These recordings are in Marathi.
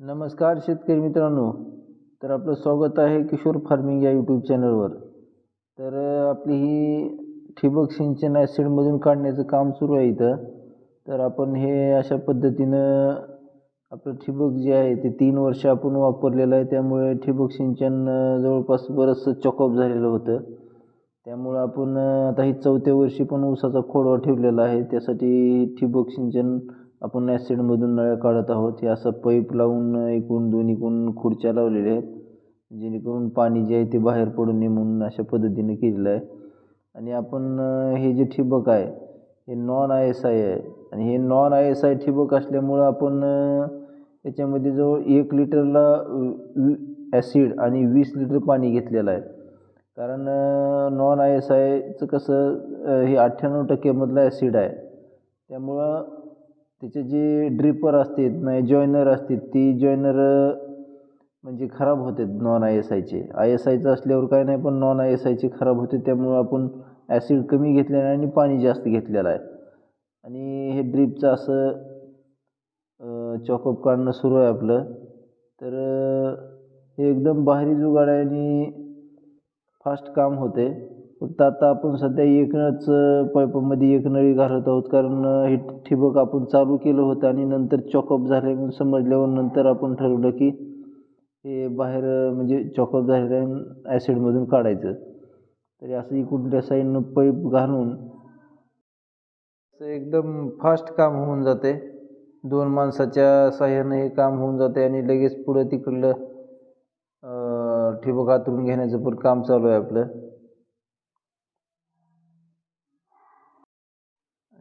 नमस्कार शेतकरी मित्रांनो. तर आपलं स्वागत आहे किशोर फार्मिंग या यूट्यूब चॅनलवर तर आपली ही ठिबक सिंचन ॲसिडमधून काढण्याचं काम सुरू आहे इथं. तर आपण हे अशा पद्धतीनं आपलं ठिबक जे आहे ते तीन वर्ष आपण वापरलेलं आहे. त्यामुळे ठिबक सिंचन जवळपास बरंचसं चॉकअप झालेलं होतं. त्यामुळं आपण आता ही चौथ्या वर्षी पण ऊसाचा खोडवा ठेवलेला आहे. त्यासाठी ठिबक सिंचन आपण ॲसिडमधून नळ्या काढत आहोत. हे असं पाईप लावून एकूण दोन्हीकडून खुर्च्या लावलेल्या आहेत. जेणेकरून पाणी जे आहे ते बाहेर पडू नये म्हणून अशा पद्धतीने केलेलं आहे. आणि आपण हे जे ठिबक आहे हे नॉन आय एस आय आहे. आणि हे नॉन आय एस आय ठिबक असल्यामुळं आपण याच्यामध्ये जवळ एक लिटरला ॲसिड आणि वीस लिटर पाणी घेतलेलं आहे. कारण नॉन आय एस आयचं कसं हे अठ्ठ्याण्णव टक्क्यामधलं ॲसिड आहे. त्यामुळं त्याचे जे ड्रिपर असतात नाही जॉयनर असतात ती जॉयनर म्हणजे खराब होते non I S I I S आयचं असल्यावर काय नाही पण नॉन आय एस आयचे खराब होते त्यामुळं आपण ॲसिड कमी घेतलेलं आहे आणि पाणी जास्त घेतलेलं आहे. आणि हे ड्रिपचं असं चॉकअप काढणं सुरू आहे आपलं. तर हे एकदम भारी जुगाड आहे आणि फास्ट काम होते. फक्त आता आपण सध्या एकच पाईपामध्ये एक नळी घालत आहोत. कारण हे ठिबक आपण चालू केलं होतं आणि नंतर चॉकअप झाले म्हणून समजल्यावर नंतर आपण ठरवलं की हे बाहेर म्हणजे चॉकअप झालेलं ॲसिडमधून काढायचं. तरी असं इकडल्या साईडनं पाईप घालून असं एकदम फास्ट काम होऊन जाते. दोन माणसाच्या साह्यानं हे काम होऊन जाते आणि लगेच पुढं तिकडलं ठिबक हातरून घेण्याचं पण काम चालू आहे आपलं.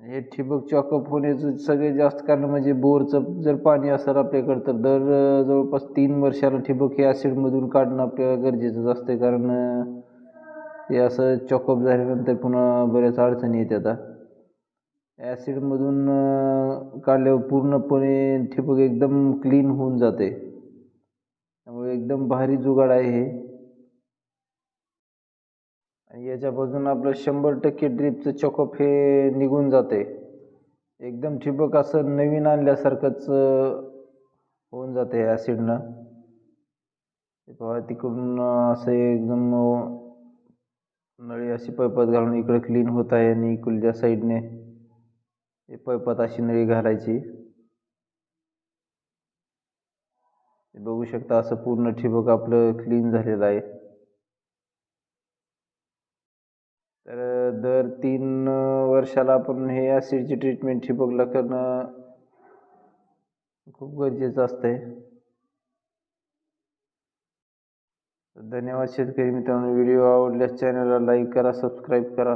हे ठिबक चॉकअप होण्याचं सगळ्यात जास्त कारण म्हणजे बोरचं जर पाणी असेल आपल्याकडं तर दर जवळपास तीन वर्षाला ठिबक हे ॲसिडमधून काढणं आपल्याला गरजेचंच असतं कारण हे असं चॉकअप झाल्यानंतर पुन्हा बऱ्याच अडचणी येतात ॲसिडमधून काढल्यावर पूर्णपणे ठिबक एकदम क्लीन होऊन जाते. त्यामुळे एकदम भारी जुगाड आहे हे. आणि याच्यापासून आपलं शंभर टक्के ड्रीपचं चॉकअप हे निघून जाते. एकदम ठिबक असं नवीन आणल्यासारखंच होऊन जाते ॲसिडनं ते पहा तिकडून असं एकदम नळी अशी पैपात घालून इकडं क्लीन होत आहे आणि इकडच्या साईडने हे पैपात अशी नळी घालायची. बघू शकता असं पूर्ण ठिबक आपलं क्लीन झालेलं आहे. तर दर तीन वर्षाला आपण हे ॲसिडची ट्रीटमेंट ठिबकला करणं खूप गरजेचं असतंय. धन्यवाद शेतकरी मित्रांनो. व्हिडिओ आवडल्यास चॅनलला लाईक करा सबस्क्राईब करा.